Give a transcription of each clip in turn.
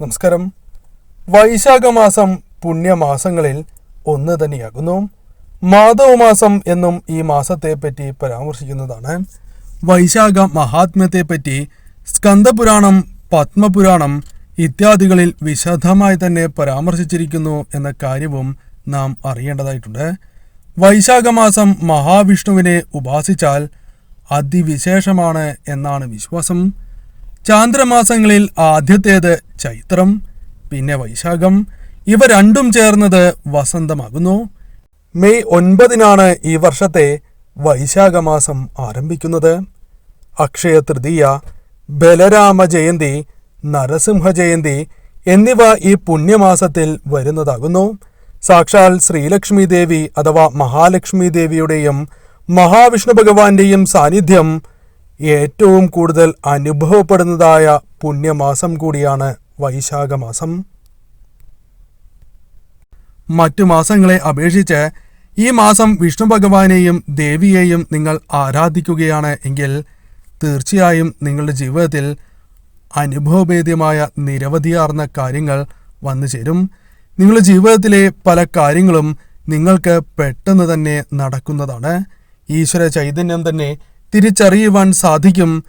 നമസ്കാരം. വൈശാഖമാസം പുണ്യമാസങ്ങളിൽ ഒന്ന് തന്നെയാകുന്നു. മാധവമാസം എന്നും ഈ മാസത്തെ പറ്റി പരാമർശിക്കുന്നതാണ്. വൈശാഖ മഹാത്മ്യത്തെ പറ്റി സ്കന്ദപുരാണം പത്മപുരാണം ഇത്യാദികളിൽ വിശദമായി തന്നെ പരാമർശിച്ചിരിക്കുന്നു എന്ന കാര്യവും നാം അറിയേണ്ടതായിട്ടുണ്ട്. വൈശാഖമാസം മഹാവിഷ്ണുവിനെ ഉപാസിച്ചാൽ അതിവിശേഷമാണ് എന്നാണ് വിശ്വാസം. ചാന്ദ്രമാസങ്ങളിൽ ആദ്യത്തേത് ചൈത്രം പിന്നെ വൈശാഖം. ഇവ രണ്ടും ചേർന്നത് വസന്തമാകുന്നു. മെയ് ഒൻപതിനാണ് ഈ വർഷത്തെ വൈശാഖമാസം ആരംഭിക്കുന്നത്. അക്ഷയ തൃതീയ ബലരാമ ജയന്തി നരസിംഹ ജയന്തി എന്നിവ ഈ പുണ്യമാസത്തിൽ വരുന്നതാകുന്നു. സാക്ഷാൽ ശ്രീലക്ഷ്മി ദേവി അഥവാ മഹാലക്ഷ്മി ദേവിയുടെയും മഹാവിഷ്ണു ഭഗവാന്റെയും സാന്നിധ്യം ഏറ്റവും കൂടുതൽ അനുഭവപ്പെടുന്നതായ പുണ്യമാസം കൂടിയാണ് വൈശാഖ മാസം മറ്റു മാസങ്ങളെ അപേക്ഷിച്ച് ഈ മാസം വിഷ്ണു ഭഗവാനെയും ദേവിയെയും നിങ്ങൾ ആരാധിക്കുകയാണ് എങ്കിൽ തീർച്ചയായും നിങ്ങളുടെ ജീവിതത്തിൽ അനുഭവഭേദ്യമായ നിരവധിയാർന്ന കാര്യങ്ങൾ വന്നു ചേരും. നിങ്ങളുടെ ജീവിതത്തിലെ പല കാര്യങ്ങളും നിങ്ങൾക്ക് പെട്ടെന്ന് തന്നെ നടക്കുന്നതാണ്. ഈശ്വര ചൈതന്യം തന്നെ തിരിച്ചറിയുവാൻ സാധിക്കും.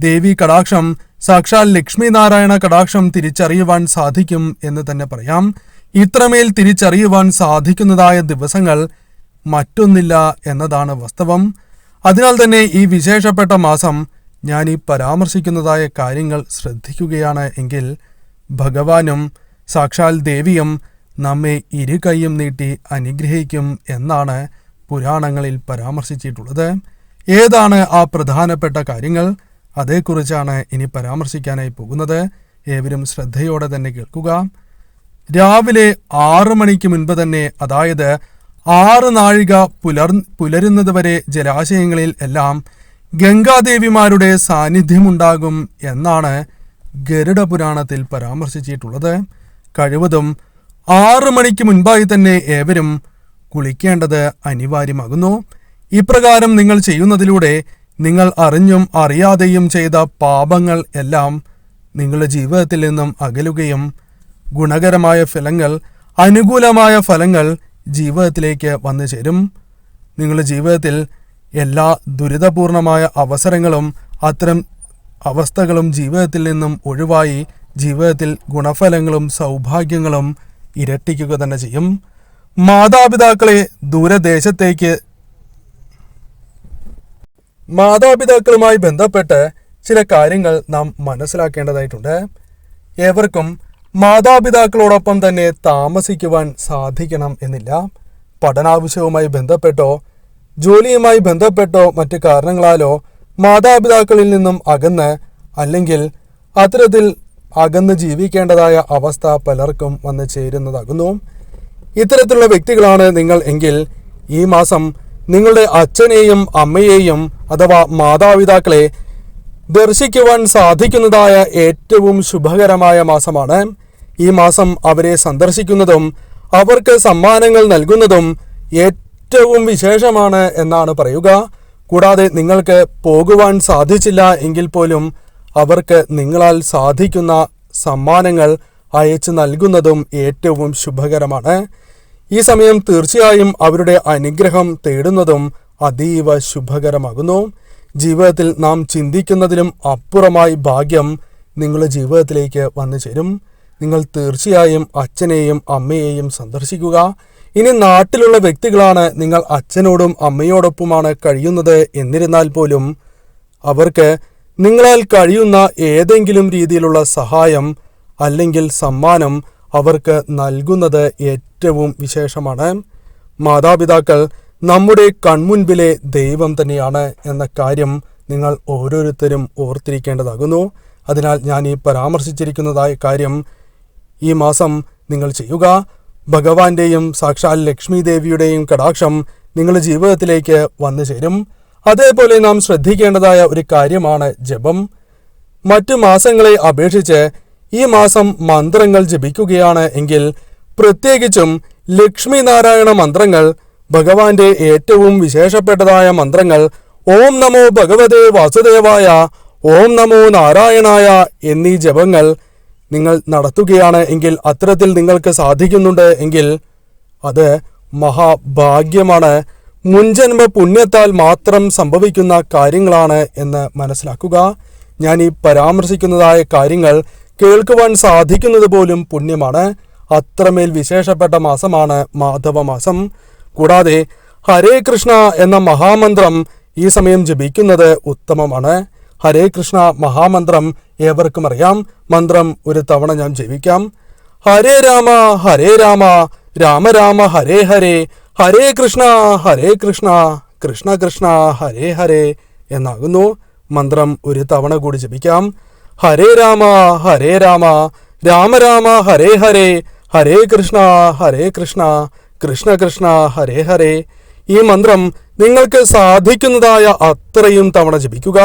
ദേവി കടാക്ഷം സാക്ഷാൽ ലക്ഷ്മി നാരായണ കടാക്ഷം തിരിച്ചറിയുവാൻ സാധിക്കും എന്ന് തന്നെ പറയാം. ഇത്രമേൽ തിരിച്ചറിയുവാൻ സാധിക്കുന്നതായ ദിവസങ്ങൾ മറ്റൊന്നില്ല എന്നതാണ് വാസ്തവം. അതിനാൽ തന്നെ ഈ വിശേഷപ്പെട്ട മാസം ഞാൻ ഈ പരാമർശിക്കുന്നതായ കാര്യങ്ങൾ ശ്രദ്ധിക്കുകയാണ് എങ്കിൽ ഭഗവാനും സാക്ഷാൽ ദേവിയും നമ്മെ ഇരു കൈയും നീട്ടി അനുഗ്രഹിക്കും എന്നാണ് പുരാണങ്ങളിൽ പരാമർശിച്ചിട്ടുള്ളത്. ഏതാണ് ആ പ്രധാനപ്പെട്ട കാര്യങ്ങൾ? അതേക്കുറിച്ചാണ് ഇനി പരാമർശിക്കാനായി പോകുന്നത്. ഏവരും ശ്രദ്ധയോടെ തന്നെ കേൾക്കുക. രാവിലെ ആറ് മണിക്ക് മുൻപ് തന്നെ അതായത് ആറ് നാഴിക പുലർ പുലരുന്നത് വരെ ജലാശയങ്ങളിൽ എല്ലാം ഗംഗാദേവിമാരുടെ സാന്നിധ്യമുണ്ടാകും എന്നാണ് ഗരുഡ പുരാണത്തിൽ പരാമർശിച്ചിട്ടുള്ളത്. കഴിവതും ആറ് മണിക്ക് മുൻപായി തന്നെ ഏവരും കുളിക്കേണ്ടത് അനിവാര്യമാകുന്നു. ഇപ്രകാരം നിങ്ങൾ ചെയ്യുന്നതിലൂടെ നിങ്ങൾ അറിഞ്ഞും അറിയാതെയും ചെയ്ത പാപങ്ങൾ എല്ലാം നിങ്ങളുടെ ജീവിതത്തിൽ നിന്നും അകലുകയും ഗുണകരമായ ഫലങ്ങൾ അനുകൂലമായ ഫലങ്ങൾ ജീവിതത്തിലേക്ക് വന്നു ചേരും. നിങ്ങളുടെ ജീവിതത്തിൽ എല്ലാ ദുരിതപൂർണമായ അവസരങ്ങളും അത്തരം അവസ്ഥകളും ജീവിതത്തിൽ നിന്നും ഒഴിവായി ജീവിതത്തിൽ ഗുണഫലങ്ങളും സൗഭാഗ്യങ്ങളും ഇരട്ടിക്കുക തന്നെ ചെയ്യും. മാതാപിതാക്കളെ ദൂരദേശത്തേക്ക് മാതാപിതാക്കളുമായി ബന്ധപ്പെട്ട് ചില കാര്യങ്ങൾ നാം മനസ്സിലാക്കേണ്ടതായിട്ടുണ്ട്. ഏവർക്കും മാതാപിതാക്കളോടൊപ്പം തന്നെ താമസിക്കുവാൻ സാധിക്കണം എന്നില്ല. പഠനാവശ്യവുമായി ബന്ധപ്പെട്ടോ ജോലിയുമായി ബന്ധപ്പെട്ടോ മറ്റു കാരണങ്ങളാലോ മാതാപിതാക്കളിൽ നിന്നും അകന്ന് അല്ലെങ്കിൽ അത്തരത്തിൽ അകന്ന് ജീവിക്കേണ്ടതായ അവസ്ഥ പലർക്കും വന്ന് ചേരുന്നതാകുന്നു. ഇത്തരത്തിലുള്ള വ്യക്തികളാണ് നിങ്ങൾ എങ്കിൽ ഈ മാസം നിങ്ങളുടെ അച്ഛനെയും അമ്മയെയും അഥവാ മാതാപിതാക്കളെ ദർശിക്കുവാൻ സാധിക്കുന്നതായ ഏറ്റവും ശുഭകരമായ മാസമാണ്. ഈ മാസം അവരെ സന്ദർശിക്കുന്നതും അവർക്ക് സമ്മാനങ്ങൾ നൽകുന്നതും ഏറ്റവും വിശേഷമാണ് എന്നാണ് പറയുക. കൂടാതെ നിങ്ങൾക്ക് പോകുവാൻ സാധിച്ചില്ല എങ്കിൽ പോലും അവർക്ക് നിങ്ങളാൽ സാധിക്കുന്ന സമ്മാനങ്ങൾ അയച്ചു നൽകുന്നതും ഏറ്റവും ശുഭകരമാണ്. ഈ സമയം തീർച്ചയായും അവരുടെ അനുഗ്രഹം തേടുന്നതും അതീവ ശുഭകരമാകുന്നു. ജീവിതത്തിൽ നാം ചിന്തിക്കുന്നതിലും അപ്പുറമായി ഭാഗ്യം നിങ്ങളുടെ ജീവിതത്തിലേക്ക് വന്നു ചേരും. നിങ്ങൾ തീർച്ചയായും അച്ഛനെയും അമ്മയെയും സന്ദർശിക്കുക. ഇനി നാട്ടിലുള്ള വ്യക്തികളാണ് നിങ്ങൾ അച്ഛനോടും അമ്മയോടൊപ്പമാണ് കഴിയുന്നത് എന്നിരുന്നാൽ പോലും അവർക്ക് നിങ്ങളാൽ കഴിയുന്ന ഏതെങ്കിലും രീതിയിലുള്ള സഹായം അല്ലെങ്കിൽ സമ്മാനം അവർക്ക് നൽകുന്നത് ഏറ്റവും വിശേഷമാണ്. മാതാപിതാക്കൾ നമ്മുടെ കൺമുൻപിലെ ദൈവം തന്നെയാണ് എന്ന കാര്യം നിങ്ങൾ ഓരോരുത്തരും ഓർത്തിരിക്കേണ്ടതാകുന്നു. അതിനാൽ ഞാൻ ഈ പരാമർശിച്ചിരിക്കുന്നതായ കാര്യം ഈ മാസം നിങ്ങൾ ചെയ്യുക. ഭഗവാന്റെയും സാക്ഷാൽ ലക്ഷ്മി ദേവിയുടെയും കടാക്ഷം നിങ്ങളുടെ ജീവിതത്തിലേക്ക് വന്നു ചേരും. അതേപോലെ നാം ശ്രദ്ധിക്കേണ്ടതായ ഒരു കാര്യമാണ് ജപം. മറ്റു മാസങ്ങളെ അപേക്ഷിച്ച് ഈ മാസം മന്ത്രങ്ങൾ ജപിക്കുകയാണ് എങ്കിൽ പ്രത്യേകിച്ചും ലക്ഷ്മി നാരായണ മന്ത്രങ്ങൾ ഭഗവാന്റെ ഏറ്റവും വിശേഷപ്പെട്ടതായ മന്ത്രങ്ങൾ ഓം നമോ ഭഗവതേ വാസുദേവായ ഓം നമോ നാരായണായ എന്നീ ജപങ്ങൾ നിങ്ങൾ നടത്തുകയാണ് എങ്കിൽ അത്തരത്തിൽ നിങ്ങൾക്ക് സാധിക്കുന്നുണ്ട് എങ്കിൽ അത് മഹാഭാഗ്യമാണ്. മുൻജന്മ പുണ്യത്താൽ മാത്രം സംഭവിക്കുന്ന കാര്യങ്ങളാണ് എന്ന് മനസ്സിലാക്കുക. ഞാൻ ഈ പരാമർശിക്കുന്നതായ കാര്യങ്ങൾ കേൾക്കുവാൻ സാധിക്കുന്നത് പോലും പുണ്യമാണ്. അത്രമേൽ വിശേഷപ്പെട്ട മാസമാണ് മാധവ മാസം. കൂടാതെ ഹരേ കൃഷ്ണ എന്ന മഹാമന്ത്രം ഈ സമയം ജപിക്കുന്നത് ഉത്തമമാണ്. ഹരേ കൃഷ്ണ മഹാമന്ത്രം ഏവർക്കും അറിയാം. മന്ത്രം ഒരു തവണ ഞാൻ ജപിക്കാം. ഹരേ രാമ ഹരേ രാമ രാമ രാമ ഹരേ ഹരേ ഹരേ കൃഷ്ണ ഹരേ കൃഷ്ണ കൃഷ്ണ കൃഷ്ണ ഹരേ ഹരേ എന്നാകുന്നു. മന്ത്രം ഒരു തവണ കൂടി ജപിക്കാം. ഹരേ രാമ ഹരേ രാമ രാമ രാമ ഹരേ ഹരേ ഹരേ കൃഷ്ണ ഹരേ കൃഷ്ണ കൃഷ്ണ കൃഷ്ണ ഹരേ ഹരേ. ഈ മന്ത്രം നിങ്ങൾക്ക് സാധിക്കുന്നതായ അത്രയും തവണ ജപിക്കുക.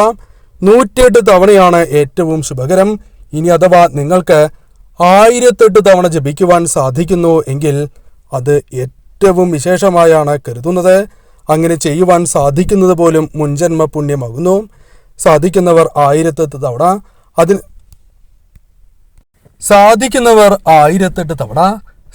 നൂറ്റിയെട്ട് തവണയാണ് ഏറ്റവും ശുഭകരം. ഇനി അഥവാ നിങ്ങൾക്ക് ആയിരത്തെട്ട് തവണ ജപിക്കുവാൻ സാധിക്കുന്നു എങ്കിൽ അത് ഏറ്റവും വിശേഷമായാണ് കരുതുന്നത്. അങ്ങനെ ചെയ്യുവാൻ സാധിക്കുന്നത് പോലും മുൻജന്മ പുണ്യമാകുന്നു. സാധിക്കുന്നവർ ആയിരത്തെട്ട് തവണ. അതിന് സാധിക്കുന്നവർ ആയിരത്തെട്ട് തവണ.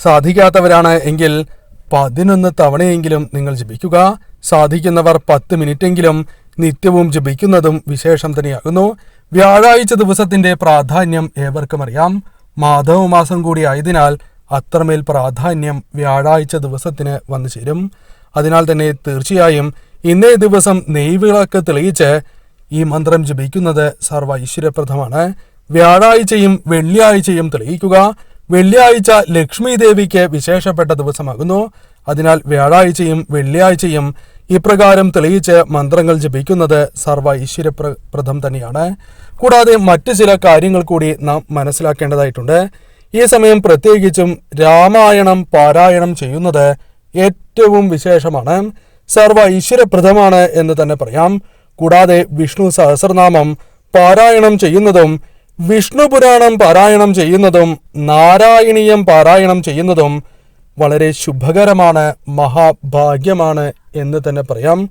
സാധിക്കാത്തവരാണ് എങ്കിൽ പതിനൊന്ന് തവണയെങ്കിലും നിങ്ങൾ ജപിക്കുക. സാധിക്കുന്നവർ പത്ത് മിനിറ്റെങ്കിലും നിത്യവും ജപിക്കുന്നതും വിശേഷം തന്നെയാകുന്നു. വ്യാഴാഴ്ച ദിവസത്തിന്റെ പ്രാധാന്യം ഏവർക്കും അറിയാം. മാധവമാസം കൂടി ആയതിനാൽ അത്രമേൽ പ്രാധാന്യം വ്യാഴാഴ്ച ദിവസത്തിന് വന്നു ചേരും. അതിനാൽ തന്നെ തീർച്ചയായും ഇന്നേ ദിവസം നെയ്വിളക്ക് തെളിയിച്ച് ഈ മന്ത്രം ജപിക്കുന്നത് സർവ ഐശ്വര്യപ്രദമാണ്. വ്യാഴാഴ്ചയും വെള്ളിയാഴ്ചയും തെളിയിക്കുക. വെള്ളിയാഴ്ച ലക്ഷ്മി ദേവിക്ക് വിശേഷപ്പെട്ട ദിവസമാകുന്നു. അതിനാൽ വ്യാഴാഴ്ചയും വെള്ളിയാഴ്ചയും ഇപ്രകാരം തെളിയിച്ച് മന്ത്രങ്ങൾ ജപിക്കുന്നത് സർവ ഐശ്വര്യപ്രദം തന്നെയാണ്. കൂടാതെ മറ്റു ചില കാര്യങ്ങൾ കൂടി നാം മനസ്സിലാക്കേണ്ടതായിട്ടുണ്ട്. ഈ സമയം പ്രത്യേകിച്ചും രാമായണം പാരായണം ചെയ്യുന്നത് ഏറ്റവും വിശേഷമാണ്. സർവ ഐശ്വര്യപ്രദമാണ് എന്ന് തന്നെ പറയാം. കൂടാതെ വിഷ്ണു സഹസ്രനാമം പാരായണം ചെയ്യുന്നതും വിഷ്ണു പുരാണം പാരായണം ചെയ്യുന്നതും നാരായണീയം പാരായണം ചെയ്യുന്നതും വളരെ ശുഭകരമാണ് മഹാഭാഗ്യമാണ് എന്ന് തന്നെ പറയാം.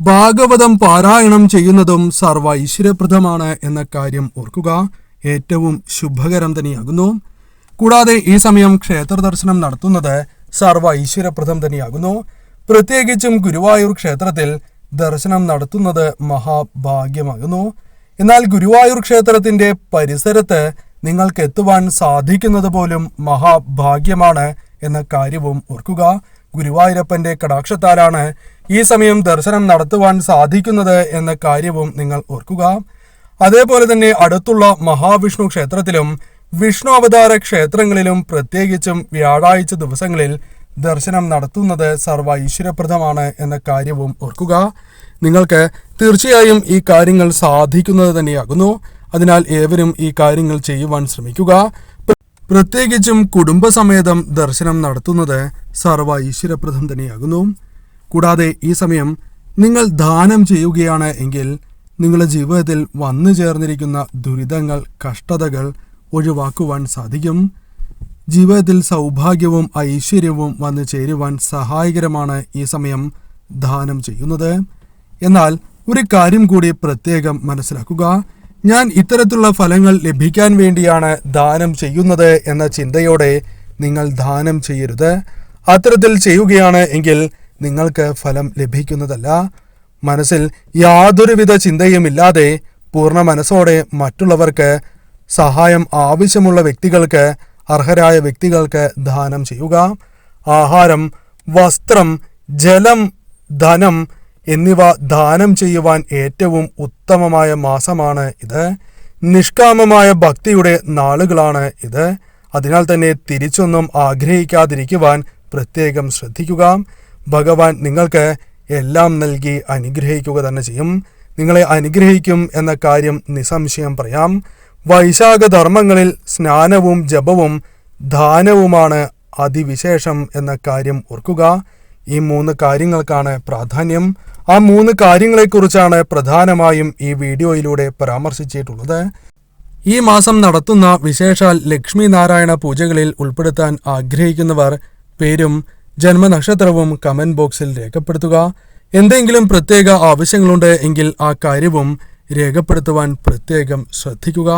ഭാഗവതം പാരായണം ചെയ്യുന്നതും സർവ ഐശ്വര്യപ്രദമാണ് എന്ന കാര്യം ഓർക്കുക. ഏറ്റവും ശുഭകരം തന്നെയാകുന്നു. കൂടാതെ ഈ സമയം ക്ഷേത്ര ദർശനം നടത്തുന്നത് സർവ ഐശ്വര്യപ്രദം തന്നെയാകുന്നു. പ്രത്യേകിച്ചും ഗുരുവായൂർ ക്ഷേത്രത്തിൽ ദർശനം നടത്തുന്നത് മഹാഭാഗ്യമാകുന്നു. എന്നാൽ ഗുരുവായൂർ ക്ഷേത്രത്തിന്റെ പരിസരത്ത് നിങ്ങൾക്ക് എത്തുവാൻ സാധിക്കുന്നത് പോലും മഹാഭാഗ്യമാണ് എന്ന കാര്യവും ഓർക്കുക. ഗുരുവായൂരപ്പന്റെ കടാക്ഷത്താലാണ് ഈ സമയം ദർശനം നടത്തുവാൻ സാധിക്കുന്നത് എന്ന കാര്യവും നിങ്ങൾ ഓർക്കുക. അതേപോലെ തന്നെ അടുത്തുള്ള മഹാവിഷ്ണു ക്ഷേത്രത്തിലും വിഷ്ണു അവതാര ക്ഷേത്രങ്ങളിലും പ്രത്യേകിച്ചും വ്യാഴാഴ്ച ദിവസങ്ങളിൽ ദർശനം നടത്തുന്നത് സർവ ഐശ്വര്യപ്രദമാണ് എന്ന കാര്യവും ഓർക്കുക. നിങ്ങൾക്ക് തീർച്ചയായും ഈ കാര്യങ്ങൾ സാധിക്കുന്നത് തന്നെയാകുന്നു. അതിനാൽ ഏവരും ഈ കാര്യങ്ങൾ ചെയ്യുവാൻ ശ്രമിക്കുക. പ്രത്യേകിച്ചും കുടുംബസമേതം ദർശനം നടത്തുന്നത് സർവ ഈശ്വരപ്രദം തന്നെയാകുന്നു. കൂടാതെ ഈ സമയം നിങ്ങൾ ദാനം ചെയ്യുകയാണ് എങ്കിൽ നിങ്ങളുടെ ജീവിതത്തിൽ വന്നു ചേർന്നിരിക്കുന്ന ദുരിതങ്ങൾ കഷ്ടതകൾ ഒഴിവാക്കുവാൻ സാധിക്കും. ജീവിതത്തിൽ സൗഭാഗ്യവും ഐശ്വര്യവും വന്നു ചേരുവാൻ സഹായകരമാണ് ഈ സമയം ദാനം ചെയ്യുന്നത്. എന്നാൽ ഒരു കാര്യം കൂടി പ്രത്യേകം മനസ്സിലാക്കുക. ഞാൻ ഇത്തരത്തിലുള്ള ഫലങ്ങൾ ലഭിക്കാൻ വേണ്ടിയാണ് ദാനം ചെയ്യുന്നത് എന്ന ചിന്തയോടെ നിങ്ങൾ ദാനം ചെയ്യരുത്. അത്തരത്തിൽ ചെയ്യുകയാണ് എങ്കിൽ നിങ്ങൾക്ക് ഫലം ലഭിക്കുന്നതല്ല. മനസ്സിൽ യാതൊരുവിധ ചിന്തയുമില്ലാതെ പൂർണ മനസ്സോടെ മറ്റുള്ളവർക്ക് സഹായം ആവശ്യമുള്ള വ്യക്തികൾക്ക് അർഹരായ വ്യക്തികൾക്ക് ദാനം ചെയ്യുക. ആഹാരം വസ്ത്രം ജലം ധനം എന്നിവ ദാനം ചെയ്യുവാൻ ഏറ്റവും ഉത്തമമായ മാസമാണ് ഇത്. നിഷ്കാമമായ ഭക്തിയുടെ നാളുകളാണ് ഇത്. അതിനാൽ തന്നെ തിരിച്ചൊന്നും ആഗ്രഹിക്കാതിരിക്കുവാൻ പ്രത്യേകം ശ്രദ്ധിക്കുക. ഭഗവാൻ നിങ്ങൾക്ക് എല്ലാം നൽകി അനുഗ്രഹിക്കുക തന്നെ ചെയ്യും. നിങ്ങളെ അനുഗ്രഹിക്കും എന്ന കാര്യം നിസ്സംശയം പറയാം. വൈശാഖ ധർമ്മങ്ങളിൽ സ്നാനവും ജപവും ദാനവുമാണ് അതിവിശേഷം എന്ന കാര്യം ഓർക്കുക. ഈ മൂന്ന് കാര്യങ്ങൾക്കാണ് പ്രാധാന്യം. ആ മൂന്ന് കാര്യങ്ങളെക്കുറിച്ചാണ് പ്രധാനമായും ഈ വീഡിയോയിലൂടെ പരാമർശിച്ചിട്ടുള്ളത്. ഈ മാസം നടത്തുന്ന വിശേഷാൽ ലക്ഷ്മി നാരായണ പൂജകളിൽ ഉൾപ്പെടുത്താൻ ആഗ്രഹിക്കുന്നവർ പേരും ജന്മനക്ഷത്രവും കമന്റ് ബോക്സിൽ രേഖപ്പെടുത്തുക. എന്തെങ്കിലും പ്രത്യേക ആവശ്യങ്ങളുണ്ട് എങ്കിൽ ആ കാര്യവും രേഖപ്പെടുത്തുവാൻ പ്രത്യേകം ശ്രദ്ധിക്കുക.